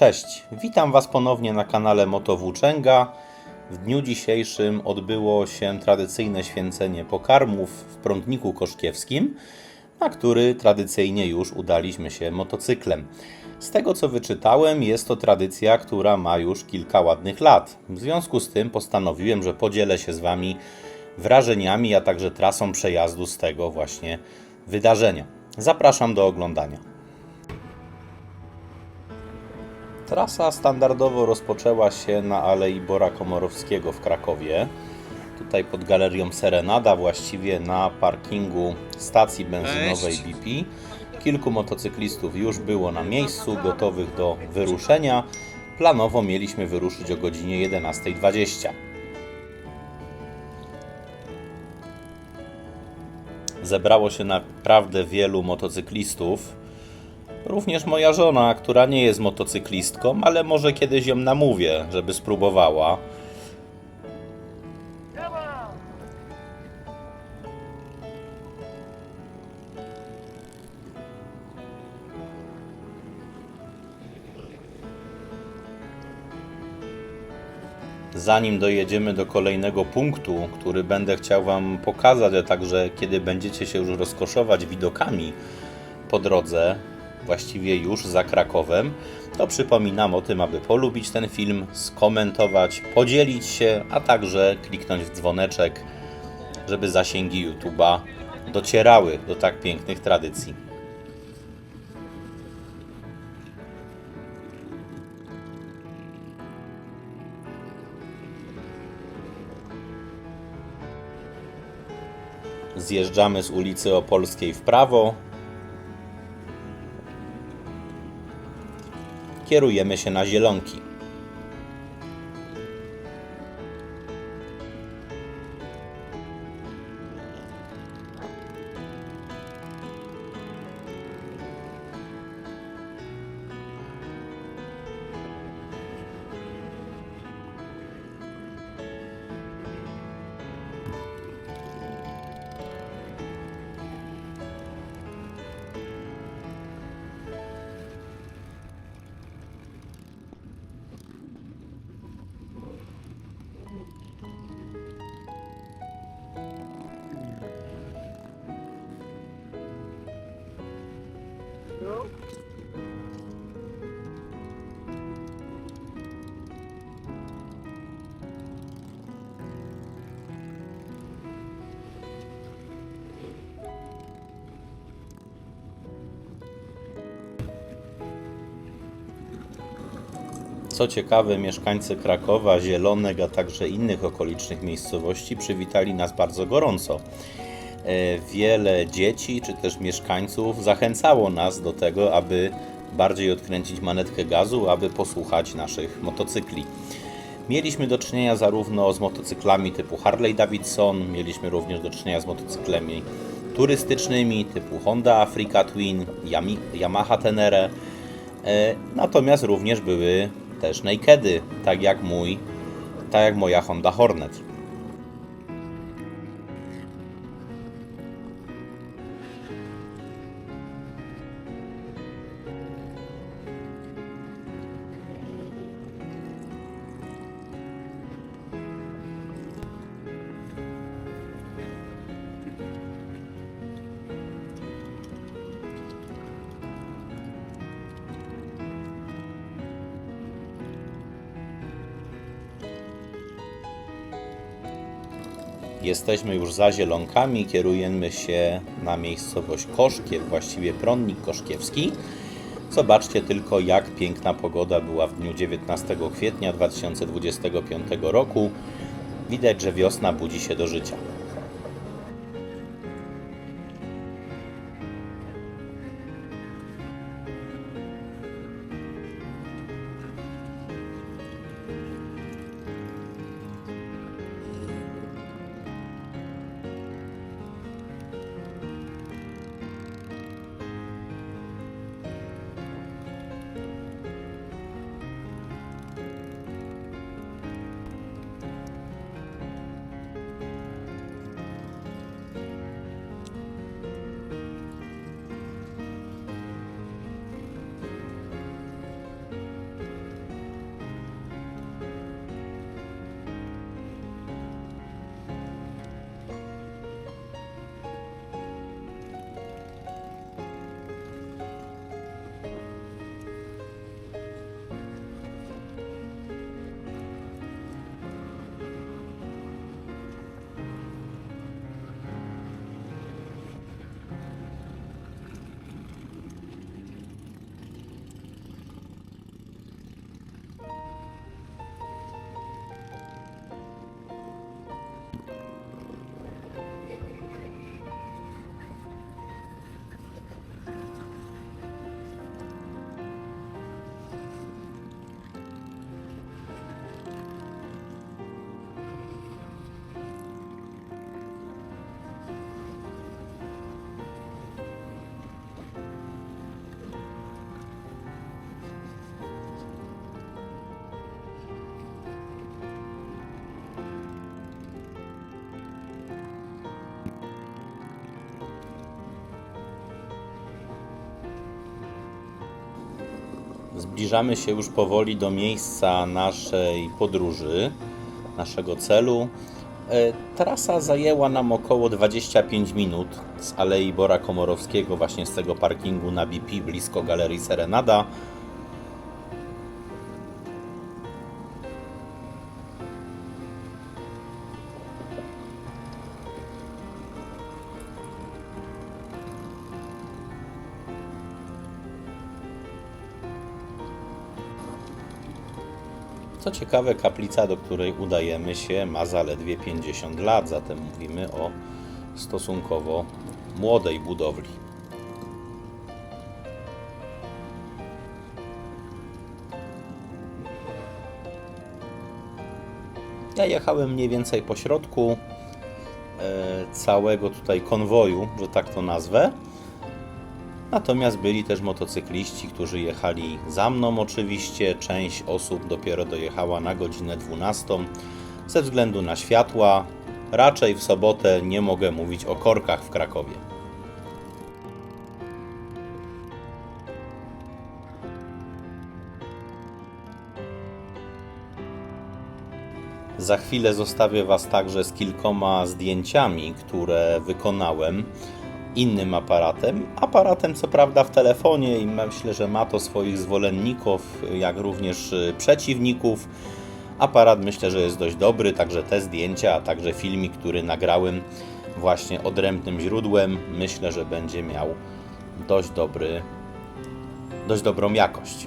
Cześć, witam Was ponownie na kanale Motowłóczęga. W dniu dzisiejszym odbyło się tradycyjne święcenie pokarmów w Prądniku Koszkiewskim, na który tradycyjnie już udaliśmy się motocyklem. Z tego co wyczytałem, jest to tradycja, która ma już kilka ładnych lat. W związku z tym postanowiłem, że podzielę się z Wami wrażeniami, a także trasą przejazdu z tego właśnie wydarzenia. Zapraszam do oglądania. Trasa standardowo rozpoczęła się na Alei Bora Komorowskiego w Krakowie. Tutaj pod galerią Serenada, właściwie na parkingu stacji benzynowej. BP. Kilku motocyklistów już było na miejscu, gotowych do wyruszenia. Planowo mieliśmy wyruszyć o godzinie 11.20. Zebrało się naprawdę wielu motocyklistów. Również moja żona, która nie jest motocyklistką, ale może kiedyś ją namówię, żeby spróbowała. Zanim dojedziemy do kolejnego punktu, który będę chciał Wam pokazać, a także kiedy będziecie się już rozkoszować widokami po drodze, właściwie już za Krakowem, to przypominam o tym, aby polubić ten film, skomentować, podzielić się, a także kliknąć w dzwoneczek, żeby zasięgi YouTube'a docierały do tak pięknych tradycji. Zjeżdżamy z ulicy Opolskiej w prawo. Kierujemy się na Zielonki. Co ciekawe, mieszkańcy Krakowa, Zielonek, a także innych okolicznych miejscowości przywitali nas bardzo gorąco. E, Wiele dzieci czy też mieszkańców zachęcało nas do tego, aby bardziej odkręcić manetkę gazu, aby posłuchać naszych motocykli. Mieliśmy do czynienia zarówno z motocyklami typu Harley Davidson, mieliśmy również do czynienia z motocyklami turystycznymi typu Honda Africa Twin, Yamaha Tenere, E, Natomiast również były też nakedy, tak jak mój, tak jak moja Honda Hornet. Jesteśmy już za Zielonkami, kierujemy się na miejscowość Koszkiew, właściwie Prądnik Koszkiewski. Zobaczcie tylko, jak piękna pogoda była w dniu 19 kwietnia 2025 roku. Widać, że wiosna budzi się do życia. Zbliżamy się już powoli do miejsca naszej podróży, naszego celu. E, Trasa zajęła nam około 25 minut z Alei Bora Komorowskiego, właśnie z tego parkingu na BP blisko Galerii Serenada. Co ciekawe, kaplica, do której udajemy się, ma zaledwie 50 lat, zatem mówimy o stosunkowo młodej budowli. Ja jechałem mniej więcej po środku e, całego tutaj konwoju, że tak to nazwę. Natomiast byli też motocykliści, którzy jechali za mną oczywiście. Część osób dopiero dojechała na godzinę 12 ze względu na światła. Raczej w sobotę nie mogę mówić o korkach w Krakowie. Za chwilę zostawię Was także z kilkoma zdjęciami, które wykonałem innym aparatem. Aparatem, co prawda, w telefonie, i myślę, że ma to swoich zwolenników, jak również y, przeciwników. Aparat myślę, że jest dość dobry, także te zdjęcia, a także filmik, który nagrałem właśnie odrębnym źródłem, myślę, że będzie miał dość dobry, dość dobrą jakość.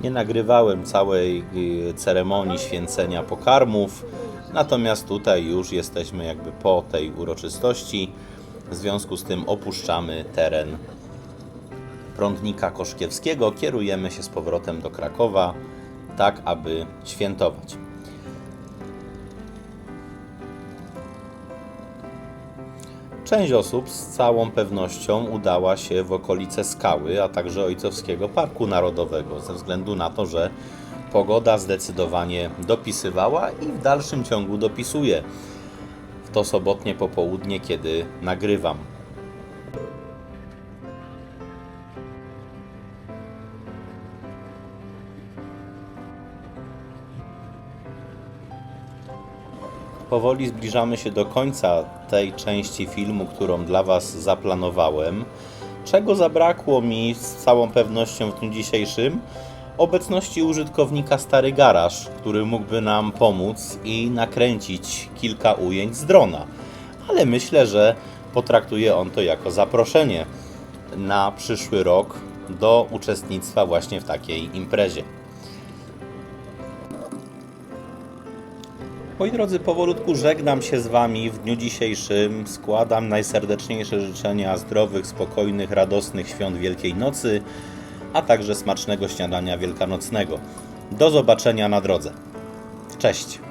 Nie nagrywałem całej y, ceremonii święcenia pokarmów, natomiast tutaj już jesteśmy jakby po tej uroczystości. W związku z tym opuszczamy teren prądnika Koszkiewskiego, kierujemy się z powrotem do Krakowa, tak aby świętować. Część osób z całą pewnością udała się w okolice skały, a także Ojcowskiego Parku Narodowego, ze względu na to, że pogoda zdecydowanie dopisywała i w dalszym ciągu dopisuje w to sobotnie popołudnie, kiedy nagrywam. Powoli zbliżamy się do końca tej części filmu, którą dla Was zaplanowałem. Czego zabrakło mi z całą pewnością w dniu dzisiejszym? Obecności użytkownika Stary Garaż, który mógłby nam pomóc i nakręcić kilka ujęć z drona. Ale myślę, że potraktuje on to jako zaproszenie na przyszły rok do uczestnictwa właśnie w takiej imprezie. Moi drodzy, powolutku żegnam się z Wami w dniu dzisiejszym. Składam najserdeczniejsze życzenia zdrowych, spokojnych, radosnych świąt Wielkiej Nocy, a także smacznego śniadania wielkanocnego. Do zobaczenia na drodze. Cześć!